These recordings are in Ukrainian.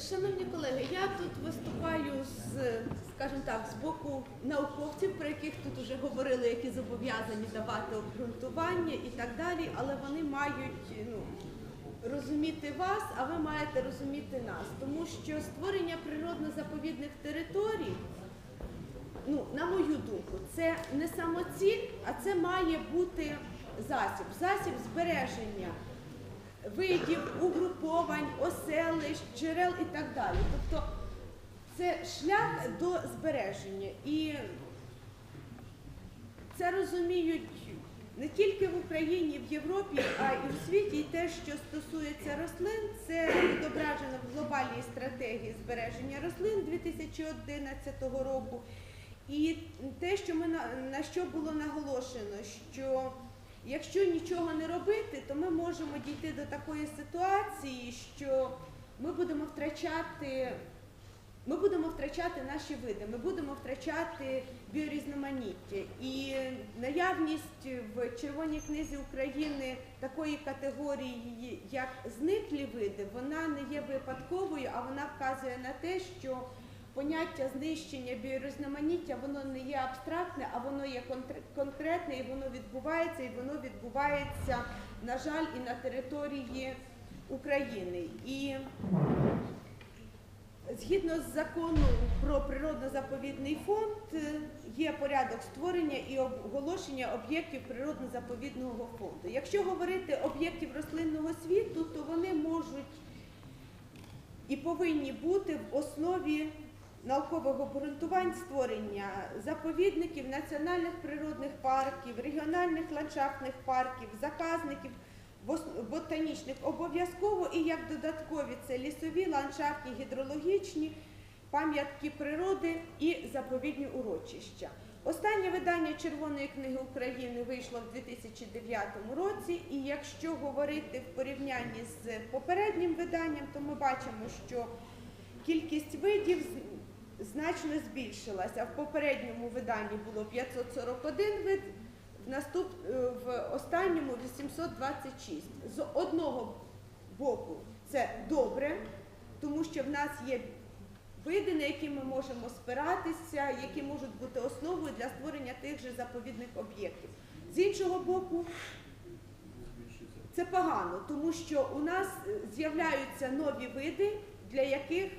Шановні колеги, я тут виступаю з, скажімо так, з боку науковців, про яких тут вже говорили, які зобов'язані давати обґрунтування і так далі, але вони мають ну, розуміти вас, а ви маєте розуміти нас. Тому що створення природно-заповідних територій, ну, на мою думку, це не самоціль, а це має бути засіб, засіб збереження видів, угруповань, оселищ, джерел і так далі. Тобто це шлях до збереження. І це розуміють не тільки в Україні, в Європі, а і в світі. І те, що стосується рослин, це відображено в глобальній стратегії збереження рослин 2011 року. І те, що ми на що було наголошено, що Якщо нічого не робити, то ми можемо дійти до такої ситуації, що ми будемо втрачати, ми будемо втрачати наші види, ми будемо втрачати біорізноманіття. І наявність в Червоній книзі України такої категорії, як зниклі види, вона не є випадковою, а вона вказує на те, що поняття знищення біорізноманіття, воно не є абстрактне, а воно є конкретне, і воно відбувається, і воно відбувається, на жаль, і на території України. І згідно з законом про природно-заповідний фонд е, є порядок створення і оголошення об'єктів природно-заповідного фонду. Якщо говорити об'єктів рослинного світу, то вони можуть і повинні бути в основі наукових обґрунтувань створення заповідників, національних природних парків, регіональних ландшафтних парків, заказників ботанічних обов'язково і як додаткові це лісові, ландшафтні, гідрологічні, пам'ятки природи і заповідні урочища. Останнє видання Червоної книги України вийшло в 2009 році, і якщо говорити в порівнянні з попереднім виданням, то ми бачимо, що кількість видів значно збільшилася. В попередньому виданні було 541 вид, в, наступ... е, в останньому 826. З одного боку це добре, тому що в нас є види, на які ми можемо спиратися, які можуть бути основою для створення тих же заповідних об'єктів. З іншого боку, це погано, тому що у нас е, з'являються нові види, для яких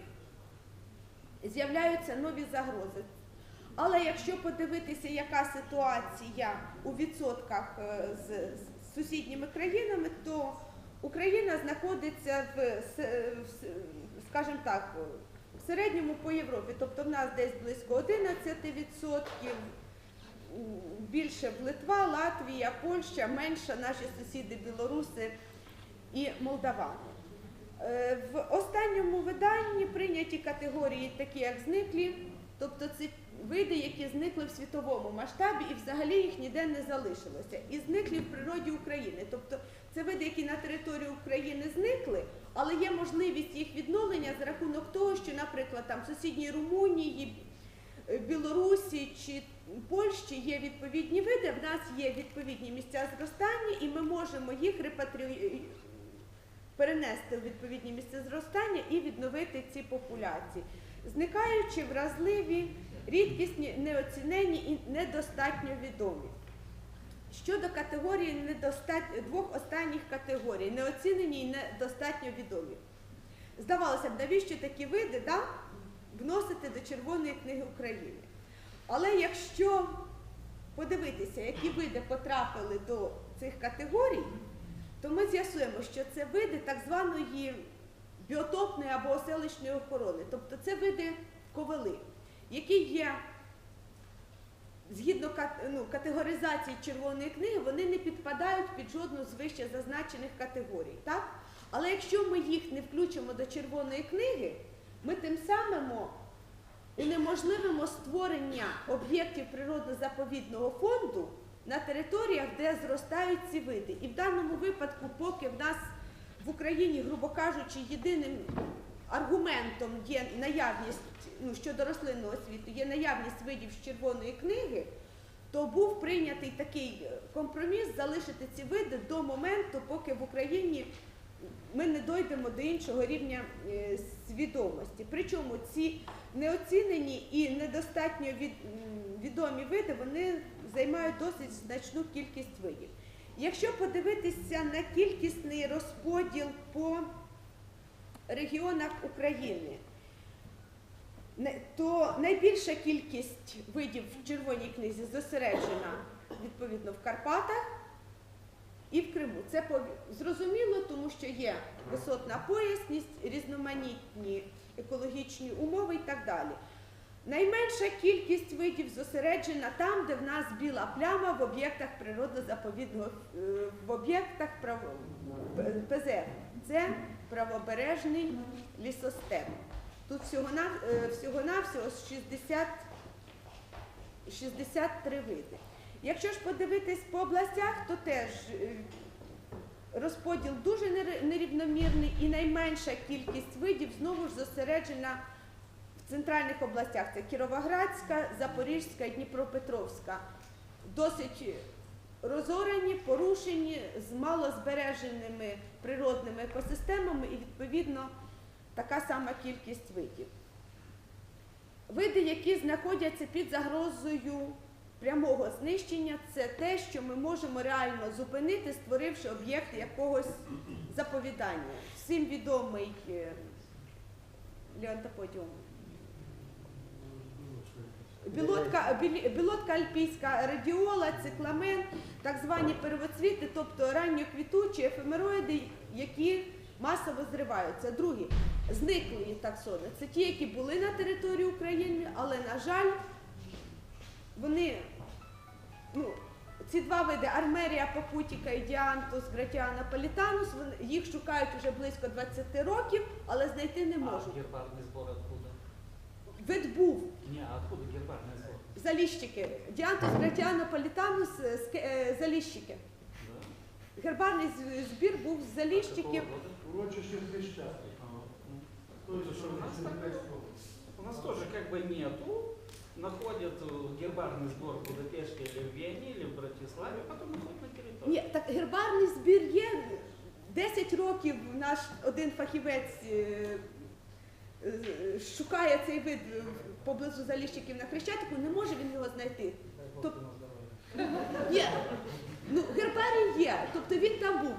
з'являються нові загрози. Але якщо подивитися, яка ситуація у відсотках е, з, сусідніми країнами, то Україна знаходиться в, с- скажімо так, в середньому по Європі. Тобто в нас десь близько 11%, більше в Литва, Латвія, Польща, менше наші сусіди Білоруси і Молдавани. Е, В останньому виданні прийняті категорії, такі як зниклі, тобто це види, які зникли в світовому масштабі і взагалі їх ніде не залишилося. І зниклі в природі України. Тобто це види, які на території України зникли, але є можливість їх відновлення за рахунок того, що, наприклад, там в сусідній Румунії, е, Білорусі чи Польщі є відповідні види, в нас є відповідні місця зростання, і ми можемо їх репатріювати перенести в відповідні місця зростання і відновити ці популяції, зникаючи вразливі, рідкісні, неоцінені і недостатньо відомі. Щодо категорії недостат... двох останніх категорій, неоцінені і недостатньо відомі. Здавалося б, навіщо такі види да, вносити до Червоної книги України? Але якщо подивитися, які види потрапили до цих категорій, то ми з'ясуємо, що це види так званої біотопної або оселищної охорони. Тобто це види ковили, які є згідно ну, категоризації червоної книги, вони не підпадають під жодну з вище зазначених категорій. Так? Але якщо ми їх не включимо до червоної книги, ми тим самим унеможливимо створення об'єктів природно-заповідного фонду на територіях, де зростають ці види. І в даному випадку, поки в нас в Україні, грубо кажучи, єдиним аргументом є наявність ну, щодо рослинного світу, є наявність видів з червоної книги, то був прийнятий такий е, компроміс залишити ці види до моменту, поки в Україні ми не дойдемо до іншого рівня е, свідомості. Причому ці неоцінені і недостатньо від, відомі види вони займають досить значну кількість видів. Якщо подивитися на кількісний розподіл по регіонах України, то найбільша кількість видів в червоній книзі зосереджена відповідно в Карпатах і в Криму. Це зрозуміло, тому що є висотна поясність, різноманітні екологічні умови і так далі. Найменша кількість видів зосереджена там, де в нас біла пляма в об'єктах природно-заповідного е, в об'єктах право- П- ПЗФ. Це правобережний лісостеп. Тут всього на всього навсього 60, 63 види. Якщо ж подивитись по областях, то теж е, розподіл дуже нер- нерівномірний і найменша кількість видів знову ж зосереджена в центральних областях. Це Кіровоградська, Запорізька і Дніпропетровська. Досить розорені, порушені з малозбереженими природними екосистемами і відповідно така сама кількість видів. Види, які знаходяться під загрозою прямого знищення, це те, що ми можемо реально зупинити, створивши об'єкт якогось заповідання. Всім відомий е, Леонтоподіум. Білотка, білі- білотка альпійська, радіола, цикламен, так звані первоцвіти, тобто ранньоквітучі ефемероїди, які масово зриваються. Другі зниклі таксони. Це ті, які були на території України, але, на жаль, вони, ну, ці два види Армерія попутіка і Діантус гратіана політанус, вони, їх шукають вже близько 20 років, але знайти не А можуть. гербарный сбор откуда? Вид був Не, а откуда гербарный сбор? заліщики. Діантус гратіано політанус е, ске- е, заліщики. Да. Гербарний з- збір був з заліщиків. Какого года? Урочище Хрещатик. А, ну, То есть, Слушай, у нас це так- Чернівецька У нас тоже как бы нету. Находят э, гербарный сбор в Будапеште или в Вене, или в Братиславе, потом находят на территории. Ні, так гербарний збір є. 10 років наш один фахівець е, е, шукає цей вид е, поблизу заліщиків на Хрещатику, не може він його знайти. Дай Бог Топ- ему здоровья. Є. Ну, гербарій є, тобто він там був.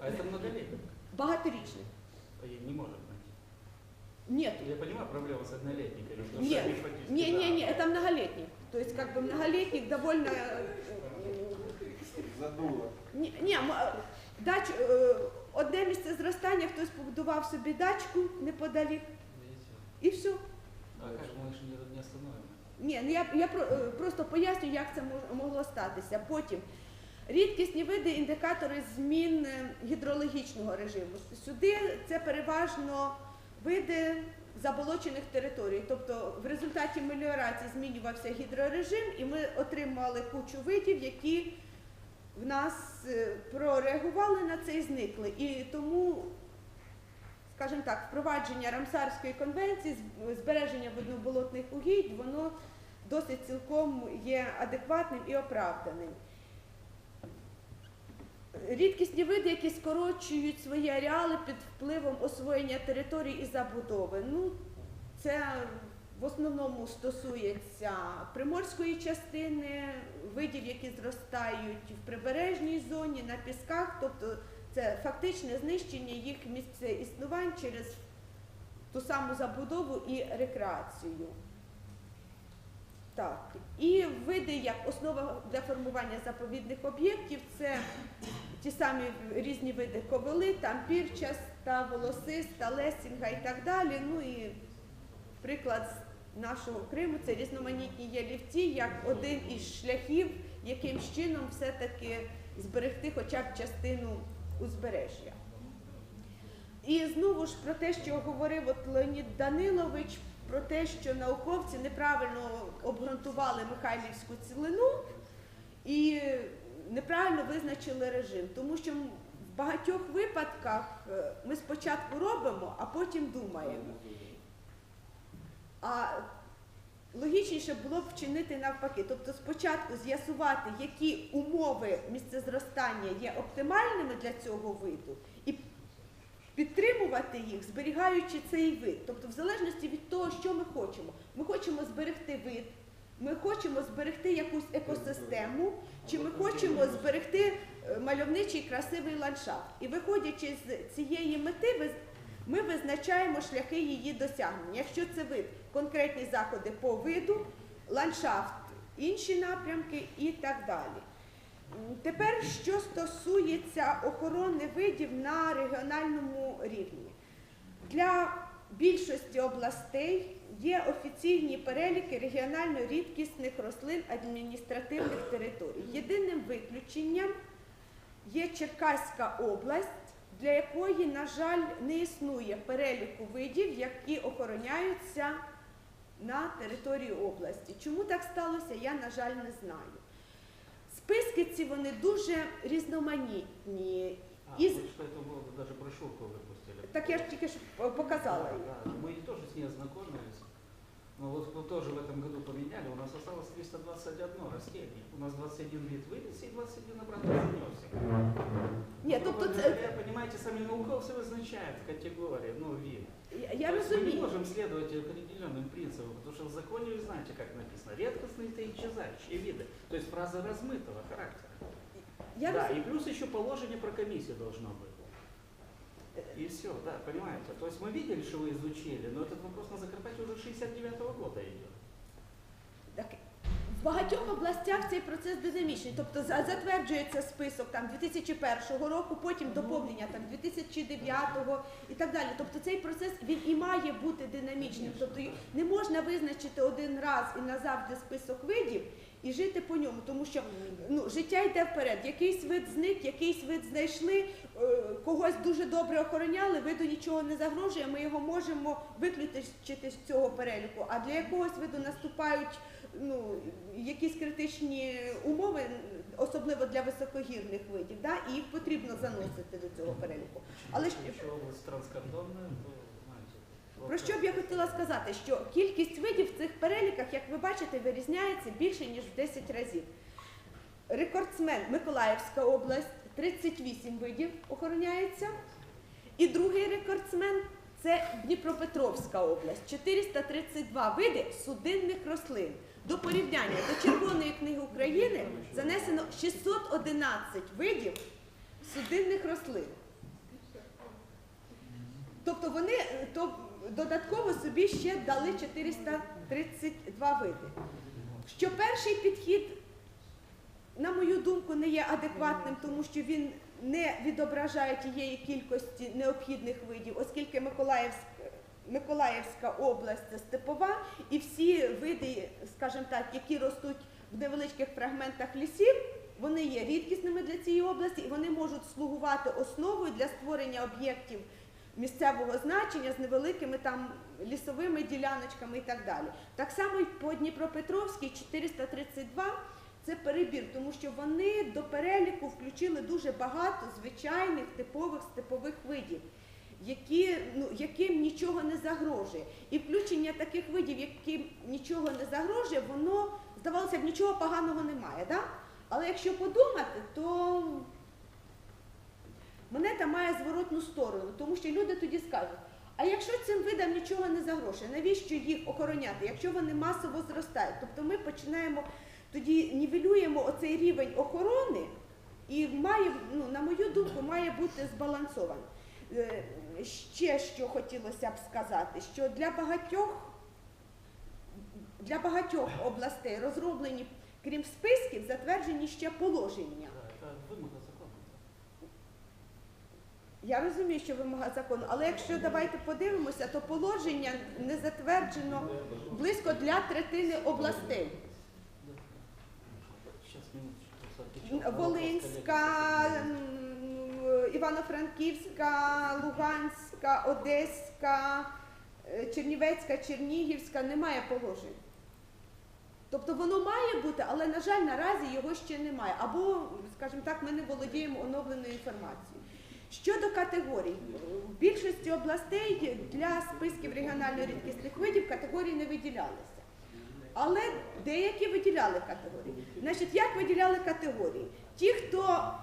А это многолетний. Багаторічний. А я не может найти. Ні, Я понимаю проблему с однолетниками. что Нет, сами фактически, не, не, да. не, это многолетний. То есть как бы многолетний довольно... э, Задуло. Ні, ні, м- е, дач, е, одне місце зростання, хтось побудував собі дачку неподалік і все. А же мы же не, не? Ні, ну я, я е, просто поясню, як це могло статися. Потім рідкісні види індикатори змін е, гідрологічного режиму. Сюди це переважно види заболочених територій. Тобто в результаті меліорації змінювався гідрорежим, і ми отримали кучу видів, які в нас е, прореагували на це і зникли. І тому, скажімо так, впровадження Рамсарської конвенції, збереження водноболотних угідь, воно досить цілком є адекватним і оправданим. Рідкісні види, які скорочують свої ареали під впливом освоєння територій і забудови. Ну, це в основному стосується приморської частини, видів, які зростають в прибережній зоні, на пісках, тобто це фактичне знищення їх місця існувань через ту саму забудову і рекреацію. Так, і види як основа для формування заповідних об'єктів це ті самі різні види ковили, там пірчаста, волосиста, лесінга і так далі. Ну і приклад нашого Криму це різноманітні ялівці, як один із шляхів, яким чином все-таки зберегти хоча б частину узбережжя. І знову ж про те, що говорив от Леонід Данилович, про те, що науковці неправильно обґрунтували Михайлівську цілину і неправильно визначили режим. Тому що в багатьох випадках е, ми спочатку робимо, а потім думаємо. А логічніше було б вчинити навпаки. Тобто спочатку з'ясувати, які умови місцезростання є оптимальними для цього виду, і підтримувати їх, зберігаючи цей вид. Тобто, в залежності від того, що ми хочемо. Ми хочемо зберегти вид, ми хочемо зберегти якусь екосистему, чи ми хочемо зберегти е, мальовничий красивий ландшафт. І виходячи з цієї мети, ви- ми визначаємо шляхи її досягнення. Якщо це вид, конкретні заходи по виду, ландшафт, інші напрямки і так далі. Тепер, що стосується охорони видів на регіональному рівні. Для більшості областей є офіційні переліки регіонально рідкісних рослин адміністративних територій. Єдиним виключенням є Черкаська область, для якої, на жаль, не існує переліку видів, які охороняються на території області. Чому так сталося, я, на жаль, не знаю. Списки ці вони дуже різноманітні. А, Из- вот что это было, даже брошюрку выпустили. Так я ж тільки ж е, показала. Да, да, мы тоже с ней ознакомились. Но вот мы тоже в этом году поменяли, у нас осталось 321 растение. У нас 21 вид вылез и 21 обратно вернется. Ні, тобто Грубо це говоря, понимаете, сами науковцы вызначают категории, ну, вид. я, я есть Мы не розумію. можем следовать определенным принципам, потому что в законе, вы знаете, как написано, редкостные и исчезающие виды. То есть фраза размытого характера. Я да, роз- и плюс еще положение про комиссию должно быть. И все, да, понимаете. То есть мы видели, что вы изучили, но этот вопрос на Закарпатье уже 69-го года идет. Так, в багатьох областях цей процес динамічний, тобто за- затверджується список там 2001 року, потім доповнення там 2009 і так далі. Тобто цей процес він і має бути динамічним. Тобто й- не можна визначити один раз і назавжди список видів і жити по ньому, тому що ну, життя йде вперед. Якийсь вид зник, якийсь вид знайшли, е, когось дуже добре охороняли, виду нічого не загрожує. Ми його можемо виключити з цього переліку. А для якогось виду наступають ну, якісь критичні умови, особливо для високогірних видів, да? і їх потрібно заносити до цього переліку. Але Если область транскордонная, то, про що б я хотіла сказати, що кількість видів в цих переліках, як ви бачите, вирізняється більше ніж в 10 разів. Рекордсмен Миколаївська область 38 видів охороняється. І другий рекордсмен це Дніпропетровська область 432 види судинних рослин. До порівняння до Червоної книги України занесено 611 видів судинних рослин. Тобто вони то додатково собі ще дали 432 види. Що перший підхід, на мою думку, не є адекватним, тому що він не відображає тієї кількості необхідних видів, оскільки Миколаївська, Миколаївська область це степова, і всі види, скажімо так, які ростуть в невеличких фрагментах лісів, вони є рідкісними для цієї області і вони можуть слугувати основою для створення об'єктів місцевого значення з невеликими там лісовими діляночками і так далі. Так само і по Дніпропетровській 432 це перебір, тому що вони до переліку включили дуже багато звичайних типових степових видів. Які, ну, яким нічого не загрожує. І включення таких видів, яким нічого не загрожує, воно, здавалося б, нічого поганого немає. Да? Але якщо подумати, то монета має зворотну сторону, тому що люди тоді скажуть, а якщо цим видам нічого не загрожує, навіщо їх охороняти, якщо вони масово зростають? Тобто ми починаємо тоді нівелюємо оцей рівень охорони і має, ну, на мою думку, має бути збалансований. Е, Ще що хотілося б сказати, що для багатьох, для багатьох областей розроблені, крім списків, затверджені ще положення. Да, это вымога закона. Я розумію, що вимога закону, але якщо давайте подивимося, то положення не затверджено близько для третини областей. Волинська, Івано-Франківська, Луганська, Одеська, е, Чернівецька, Чернігівська немає положень. Тобто воно має бути, але, на жаль, наразі його ще немає. Або, скажімо так, ми не володіємо оновленою інформацією. Щодо категорій, в більшості областей для списків регіонально рідкісних видів категорії не виділялися. але деякі виділяли категорії. Значить, як виділяли категорії? Ті, хто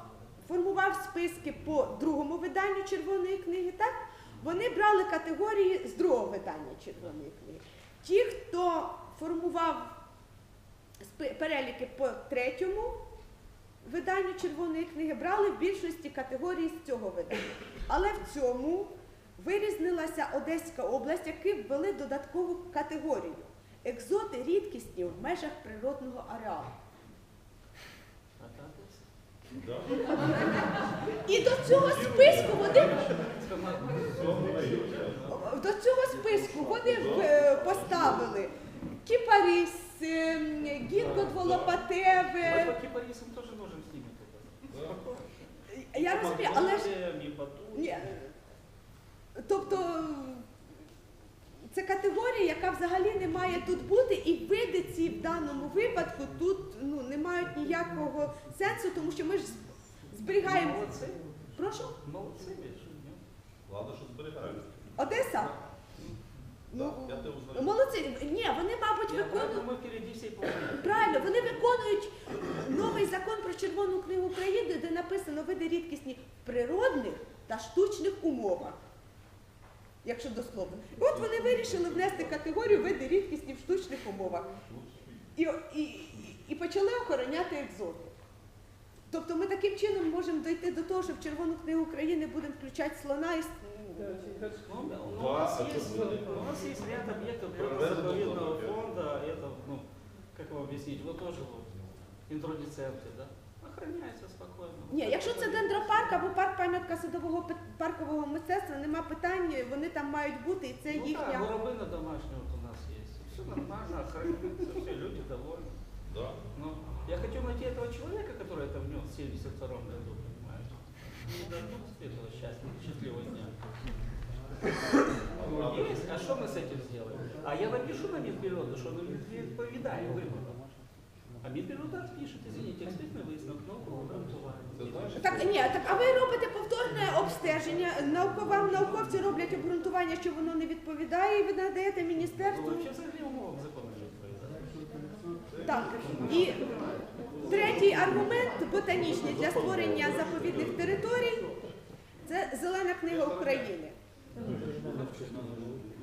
формував списки по другому виданню червоної книги, так, вони брали категорії з другого видання червоної книги. Ті, хто формував переліки по третьому виданню червоної книги, брали в більшості категорії з цього видання. Але в цьому вирізнилася Одеська область, які ввели додаткову категорію екзоти рідкісні в межах природного ареалу. І до цього списку вони до цього списку вони е, поставили кіпарис, ем, гінкот Мы волопатеве. Я розумію, але ж ні. Тобто це категорія, яка взагалі не має тут бути, і види ці в даному випадку тут ну, не мають ніякого сенсу, тому що ми ж зберігаємо. Молодцы. Прошу, нет? Ладно, що зберігають. Одеса? Ну, я узнаю. молодці. Ні, вони, мабуть, Я виконують. правда, мы впереди всей планеты. Правильно, вони виконують новий закон про Червону книгу України, де написано види рідкісні в природних та штучних умовах. Якщо дословно. От вони вирішили внести категорію види рідкісні в штучних умовах. І, і, і, і почали охороняти екзоти. Тобто ми таким чином можемо дойти до того, що в Червону книгу України будемо включати слона і с- Ну, у, Два, нас а есть, что будет? у нас есть ряд объектов Природного заповедного фонда. фонда. Это, ну, как вам объяснить, вот тоже вот интродиценты, да? Охраняется спокойно. Ні, якщо це дендропарк або парк пам'ятка садового пи- паркового мистецтва, нема питань, вони там мають бути, і це ну, да, їхня. горобына домашняя вот у нас есть. Все нормально, охраняется, все, люди довольны. Да. Но я хочу найти этого человека, который это внес в 72 году, понимаете? Не дадут этого счастья, счастливого дня. Ну, Есть, а что мы с этим сделаем? А я напишу на Минприроду, что ну, не відповідає вимогам. А Мінприрода відпишуть, извините, експертний висновок, наукового обґрунтування. Це знаєш, Так ні, так а ви робите повторне обстеження. Наукова вам науковці роблять обґрунтування, що воно не відповідає, і ви надаєте Ну, міністерству. вообще взагалі умовам закону не відповідає. Так і третій аргумент ботанічний для створення заповідних територій це зелена книга України.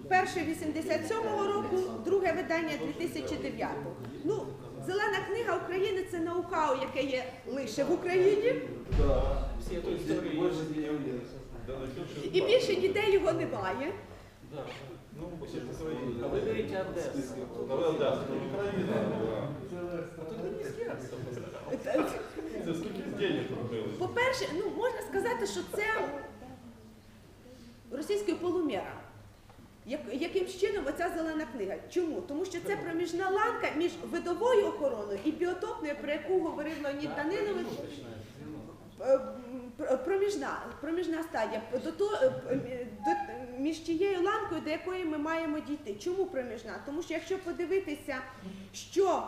Перше 87-го року, друге видання 2009-го. Ну, зелена книга України це ноу-хау, яке є лише в Україні, і більше ніде його немає. Ну, ж свої. А ви берете Одесу. Але да, це Україна. да. А тут не скряться. Це скільки денег робили? По-перше, ну можна сказати, що це російський полум'яра. Як, яким чином оця зелена книга? Чому? Тому що це проміжна ланка між видовою охороною і біотопною, про яку говорив Леонід Данилович. Проміжна, проміжна стадія до то, е, до, між тією ланкою, до якої ми маємо дійти. Чому проміжна? Тому що якщо подивитися, що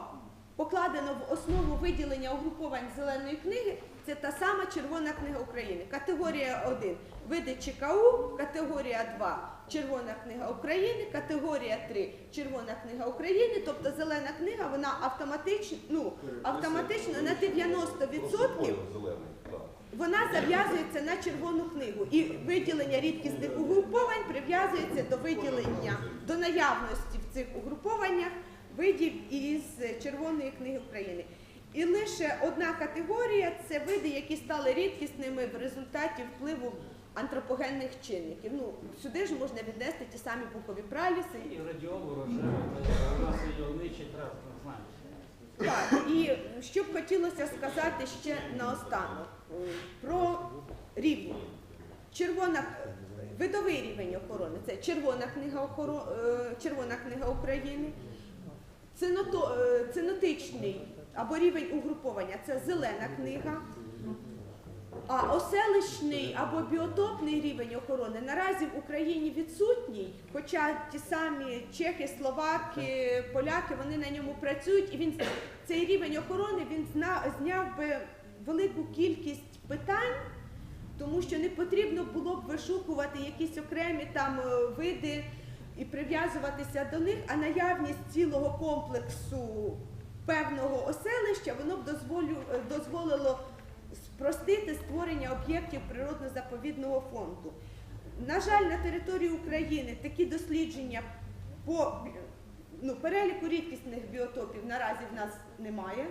покладено в основу виділення угруповань зеленої книги, це та сама Червона книга України. Категорія 1 види ЧКУ, категорія 2 Червона книга України, категорія 3 Червона книга України. Тобто зелена книга вона автоматично, ну, автоматично на 90% Зелений, так. Вона зав'язується на червону книгу, і виділення рідкісних угруповань прив'язується до виділення до наявності в цих угрупованнях видів із Червоної книги України. І лише одна категорія це види, які стали рідкісними в результаті впливу антропогенних чинників. Ну сюди ж можна віднести ті самі букові праліси. І радіову рожеву, нас її знаю. Так, і що б хотілося сказати ще наостанок про рівні. Червона видовий рівень охорони це Червона книга охоро, е, Червона книга України, е, цинотичний або рівень угруповання це зелена книга. А оселищний або біотопний рівень охорони наразі в Україні відсутній, хоча ті самі чехи, словаки, поляки вони на ньому працюють, і він цей рівень охорони він зняв би велику кількість питань, тому що не потрібно було б вишукувати якісь окремі там е, види і прив'язуватися до них, а наявність цілого комплексу певного оселища воно б дозволю, е, дозволило спростити створення об'єктів природно-заповідного фонду. На жаль, на території України такі дослідження по ну, переліку рідкісних біотопів наразі в нас немає.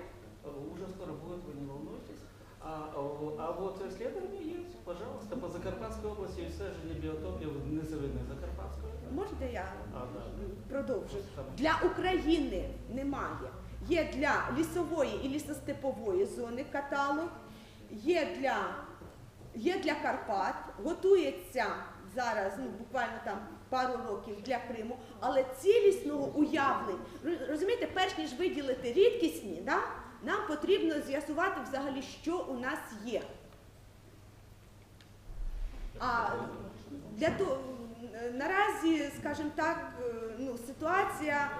Уже скоро будет, вы не волнуйтесь. А, а, а вот исследование есть, пожалуйста, по Закарпатской области исследование биотопів низовини Закарпатської. Можете я А, да. продовжу? Для України немає. Є для лісової і лісостепової зони каталог, є для, є для Карпат, готується зараз, ну буквально там пару років для Криму, але цілісного уявлення. Роз- Розумієте, перш ніж виділити рідкісні, да, нам потрібно з'ясувати взагалі, що у нас є. А для того наразі, скажімо так, е, ну, ситуація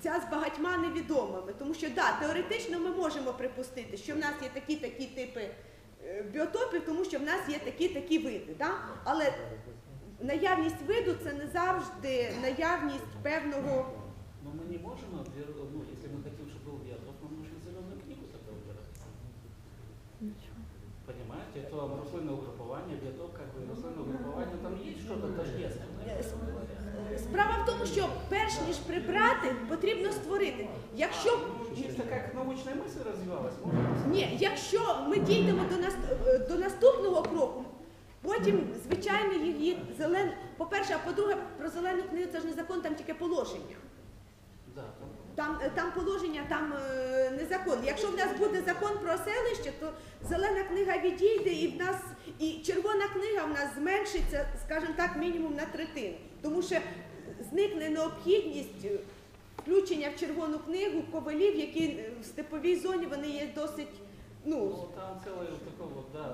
ця з багатьма невідомими, тому що да, теоретично ми можемо припустити, що в нас є такі такі типи біотопів, тому що в нас є такі такі види. Да? Але наявність виду це не завжди наявність певного. Но мы не можем, обвер- ну, если мы хотим, чтобы был биотоп, нам нужно зеленую книгу тогда выбирать. Понимаете, то рослинне угрупування, біотоп, Тому, що перш ніж прибрати, потрібно створити. Якщо Чисто как научная мысль развивалась, можно Ні, якщо ми дійдемо до, нас, е, до наступного кроку, потім, звичайно, її зелен. По-перше, а по-друге, про зелену книгу це ж не закон, там тільки положення. Там Там, е, там положення, там е, не закон. Якщо в нас буде закон про селище, то зелена книга відійде і в нас і червона книга в нас зменшиться, скажімо так, мінімум на третину. Тому що зникне необхідність е, включення в червону книгу ковалів, які е, в степовій зоні вони є досить. Ну,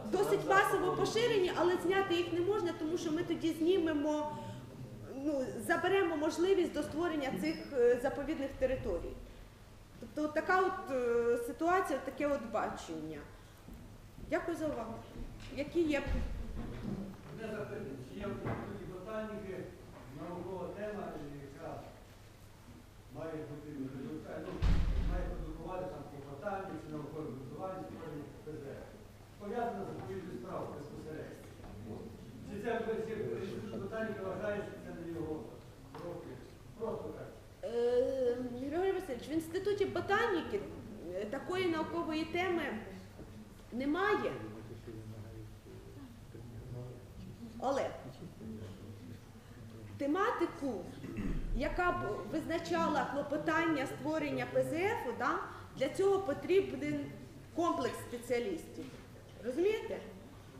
Ну, досить масово поширені, але зняти їх не можна, тому що ми тоді знімемо, ну, заберемо можливість до створення цих е, заповідних територій. Тобто от така от ситуація, таке от бачення. Дякую за увагу. Які є Мене запитання, чи є в ботаніки наукова тема, яка має бути ну, має продукувати там по ботаніці, наукове будування, створення ПЗ. Пов'язана з відповідною справою безпосередньо. Чи це ви- чи інститут вважає, що це не його профіль? Просто так. Е, Григорій Васильович, в інституті ботаніки е, такої наукової теми немає. Але тематику, яка б визначала клопотання створення ПЗФ, да, для цього потрібен комплекс спеціалістів. Розумієте?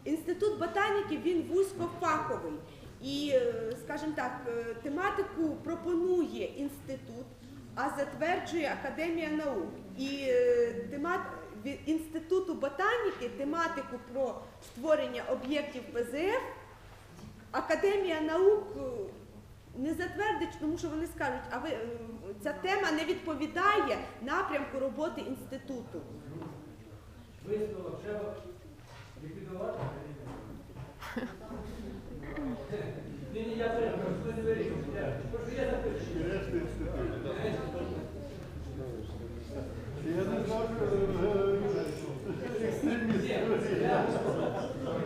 Інститут ботаніки він вузькофаховий. І, е, скажімо так, е, тематику пропонує інститут, а затверджує Академія наук. І е, темат... інституту ботаніки тематику про створення об'єктів ПЗФ Академія наук не затвердить, тому що вони скажуть, а ви е, ця тема не відповідає напрямку роботи інституту. Висновок треба ліквідувати. Ні, ні, я прямо, ви не вирішуєте. Просто я запишу.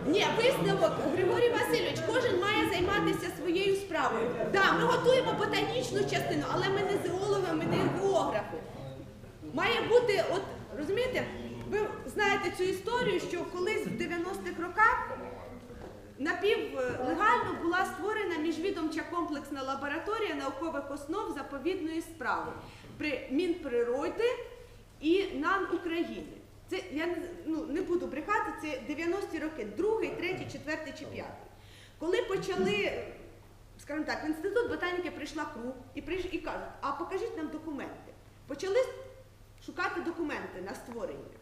Ні, висновок Григорій Васильович, кожен має займатися справою. Так, ми готуємо ботанічну частину, але ми не зоологи, ми не географи. Має бути, от розумієте, ви знаєте цю історію, що колись в 90-х роках напівлегально була створена міжвідомча комплексна лабораторія наукових основ заповідної справи при Мінприроди і НАН України. Це я ну, не буду брехати, це 90-ті роки, другий, третій, четвертий чи п'ятий. Коли почали, скажімо так, в інститут ботаніки прийшла круг і прийш, і кажуть, а покажіть нам документи. Почали шукати документи на створення,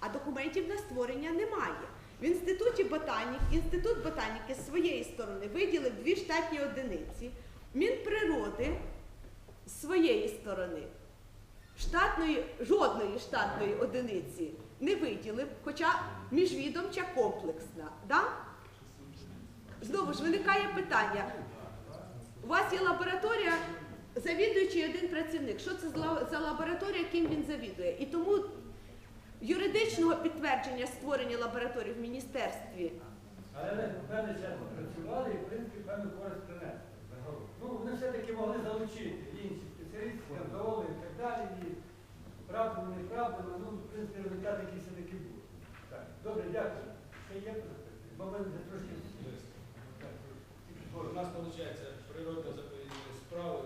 а документів на створення немає. В інституті ботанік, інститут ботаніки з своєї сторони виділив дві штатні одиниці, Мінприроди з своєї сторони штатної, жодної штатної одиниці не виділив, хоча міжвідомча комплексна. Да? Знову ж виникає питання. У вас є лабораторія, завідуючий один працівник. Що це за лабораторія, яким він завідує? І тому юридичного підтвердження створення лабораторії в міністерстві Але вони певний час попрацювали і, в принципі, певну користь принесли. Ну, вони все-таки могли залучити інші спеціалісти, зоологи і так далі. І правду, неправду, ну, в принципі, результат який все-таки був. Так, добре, дякую. Ще є бо ми вже трошки... У нас виходить природно-заповідні справи